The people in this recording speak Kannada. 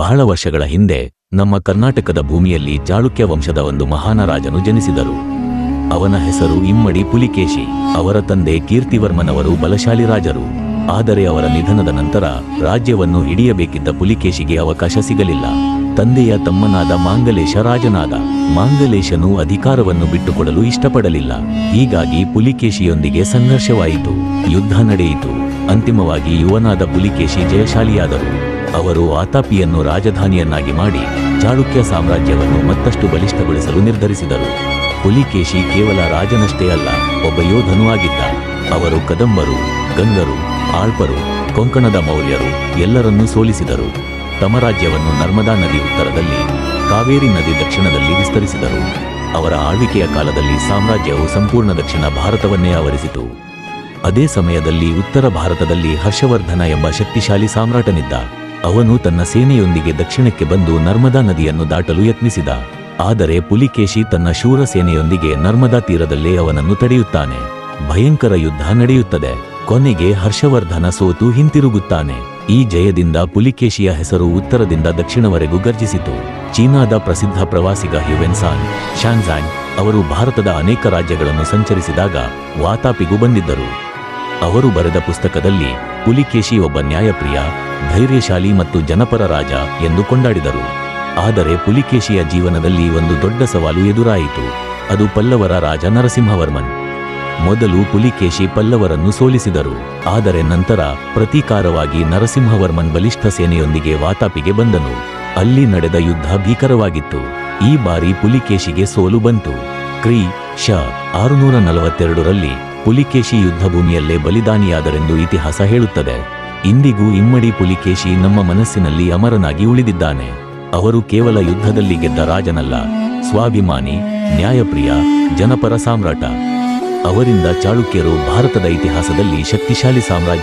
ಬಹಳ ವರ್ಷಗಳ ಹಿಂದೆ ನಮ್ಮ ಕರ್ನಾಟಕದ ಭೂಮಿಯಲ್ಲಿ ಚಾಳುಕ್ಯ ವಂಶದ ಒಂದು ಮಹಾನ ರಾಜನು ಜನಿಸಿದರು. ಅವನ ಹೆಸರು ಇಮ್ಮಡಿ ಪುಲಿಕೇಶಿ. ಅವರ ತಂದೆ ಕೀರ್ತಿವರ್ಮನವರು ಬಲಶಾಲಿ ರಾಜರು. ಆದರೆ ಅವರ ನಿಧನದ ನಂತರ ರಾಜ್ಯವನ್ನು ಹಿಡಿಯಬೇಕಿದ್ದ ಪುಲಿಕೇಶಿಗೆ ಅವಕಾಶ ಸಿಗಲಿಲ್ಲ. ತಂದೆಯ ತಮ್ಮನಾದ ಮಾಂಗಲೇಶ ರಾಜನಾದ. ಮಾಂಗಲೇಶನು ಅಧಿಕಾರವನ್ನು ಬಿಟ್ಟುಕೊಡಲು ಇಷ್ಟಪಡಲಿಲ್ಲ. ಹೀಗಾಗಿ ಪುಲಿಕೇಶಿಯೊಂದಿಗೆ ಸಂಘರ್ಷವಾಯಿತು. ಯುದ್ಧ ನಡೆಯಿತು. ಅಂತಿಮವಾಗಿ ಯುವನಾದ ಪುಲಿಕೇಶಿ ಜಯಶಾಲಿಯಾದರು. ಅವರು ಆತಾಪಿಯನ್ನು ರಾಜಧಾನಿಯನ್ನಾಗಿ ಮಾಡಿ ಚಾಳುಕ್ಯ ಸಾಮ್ರಾಜ್ಯವನ್ನು ಮತ್ತಷ್ಟು ಬಲಿಷ್ಠಗೊಳಿಸಲು ನಿರ್ಧರಿಸಿದರು. ಪುಲಿಕೇಶಿ ಕೇವಲ ರಾಜನಷ್ಟೇ ಅಲ್ಲ, ಒಬ್ಬ ಯೋಧನೂ ಆಗಿದ್ದ. ಅವರು ಕದಂಬರು, ಗಂಗರು, ಆಳ್ಪರು, ಕೊಂಕಣದ ಮೌರ್ಯರು ಎಲ್ಲರನ್ನೂ ಸೋಲಿಸಿದರು. ತಮ್ಮ ರಾಜ್ಯವನ್ನು ನರ್ಮದಾ ನದಿ ಉತ್ತರದಲ್ಲಿ, ಕಾವೇರಿ ನದಿ ದಕ್ಷಿಣದಲ್ಲಿ ವಿಸ್ತರಿಸಿದರು. ಅವರ ಆಳ್ವಿಕೆಯ ಕಾಲದಲ್ಲಿ ಸಾಮ್ರಾಜ್ಯವು ಸಂಪೂರ್ಣ ದಕ್ಷಿಣ ಭಾರತವನ್ನೇ ಆವರಿಸಿತು. ಅದೇ ಸಮಯದಲ್ಲಿ ಉತ್ತರ ಭಾರತದಲ್ಲಿ ಹರ್ಷವರ್ಧನ ಎಂಬ ಶಕ್ತಿಶಾಲಿ ಸಾಮ್ರಾಟನಿದ್ದ. ಅವನು ತನ್ನ ಸೇನೆಯೊಂದಿಗೆ ದಕ್ಷಿಣಕ್ಕೆ ಬಂದು ನರ್ಮದಾ ನದಿಯನ್ನು ದಾಟಲು ಯತ್ನಿಸಿದ. ಆದರೆ ಪುಲಿಕೇಶಿ ತನ್ನ ಶೂರ ಸೇನೆಯೊಂದಿಗೆ ನರ್ಮದಾ ತೀರದಲ್ಲೇ ಅವನನ್ನು ತಡೆಯುತ್ತಾನೆ. ಭಯಂಕರ ಯುದ್ಧ ನಡೆಯುತ್ತದೆ. ಕೊನೆಗೆ ಹರ್ಷವರ್ಧನ ಸೋತು ಹಿಂತಿರುಗುತ್ತಾನೆ. ಈ ಜಯದಿಂದ ಪುಲಿಕೇಶಿಯ ಹೆಸರು ಉತ್ತರದಿಂದ ದಕ್ಷಿಣವರೆಗೂ ಗರ್ಜಿಸಿತು ಚೀನಾದ ಪ್ರಸಿದ್ಧ ಪ್ರವಾಸಿಗ ಹ್ಯುವೆನ್ಸಾನ್ ಶಾನ್ಝಾಂಗ್ ಅವರು ಭಾರತದ ಅನೇಕ ರಾಜ್ಯಗಳನ್ನು ಸಂಚರಿಸಿದಾಗ ವಾತಾಪಿಗೂ ಬಂದಿದ್ದರು. ಅವರು ಬರೆದ ಪುಸ್ತಕದಲ್ಲಿ ಪುಲಿಕೇಶಿ ಒಬ್ಬ ನ್ಯಾಯಪ್ರಿಯ, ಧೈರ್ಯಶಾಲಿ ಮತ್ತು ಜನಪರ ರಾಜ ಎಂದು ಕೊಂಡಾಡಿದರು. ಆದರೆ ಪುಲಿಕೇಶಿಯ ಜೀವನದಲ್ಲಿ ಒಂದು ದೊಡ್ಡ ಸವಾಲು ಎದುರಾಯಿತು. ಅದು ಪಲ್ಲವರ ರಾಜ ನರಸಿಂಹವರ್ಮನ್. ಮೊದಲು ಪುಲಿಕೇಶಿ ಪಲ್ಲವರನ್ನು ಸೋಲಿಸಿದರು. ಆದರೆ ನಂತರ ಪ್ರತೀಕಾರವಾಗಿ ನರಸಿಂಹವರ್ಮನ್ ಬಲಿಷ್ಠ ಸೇನೆಯೊಂದಿಗೆ ವಾತಾಪಿಗೆ ಬಂದನು. ಅಲ್ಲಿ ನಡೆದ ಯುದ್ಧ ಭೀಕರವಾಗಿತ್ತು. ಈ ಬಾರಿ ಪುಲಿಕೇಶಿಗೆ ಸೋಲು ಬಂತು. ಕ್ರಿ, ಶ, ಆರುನೂರ ನಲವತ್ತೆರಡರಲ್ಲಿ ಪುಲಿಕೇಶಿ ಯುದ್ಧಭೂಮಿಯಲ್ಲೇ ಬಲಿದಾನಿಯಾದರೆಂದು ಇತಿಹಾಸ ಹೇಳುತ್ತದೆ. ಇಂದಿಗೂ ಇಮ್ಮಡಿ ಪುಲಿಕೇಶಿ ನಮ್ಮ ಮನಸ್ಸಿನಲ್ಲಿ ಅಮರನಾಗಿ ಉಳಿದಿದ್ದಾನೆ. ಅವರು ಕೇವಲ ಯುದ್ಧದಲ್ಲಿ ಗೆದ್ದ ರಾಜನಲ್ಲ, ಸ್ವಾಭಿಮಾನಿ, ನ್ಯಾಯಪ್ರಿಯ, ಜನಪರ ಸಾಮ್ರಾಟ. ಅವರಿಂದ ಚಾಳುಕ್ಯರು ಭಾರತದ ಇತಿಹಾಸದಲ್ಲಿ ಶಕ್ತಿಶಾಲಿ ಸಾಮ್ರಾಜ್ಯ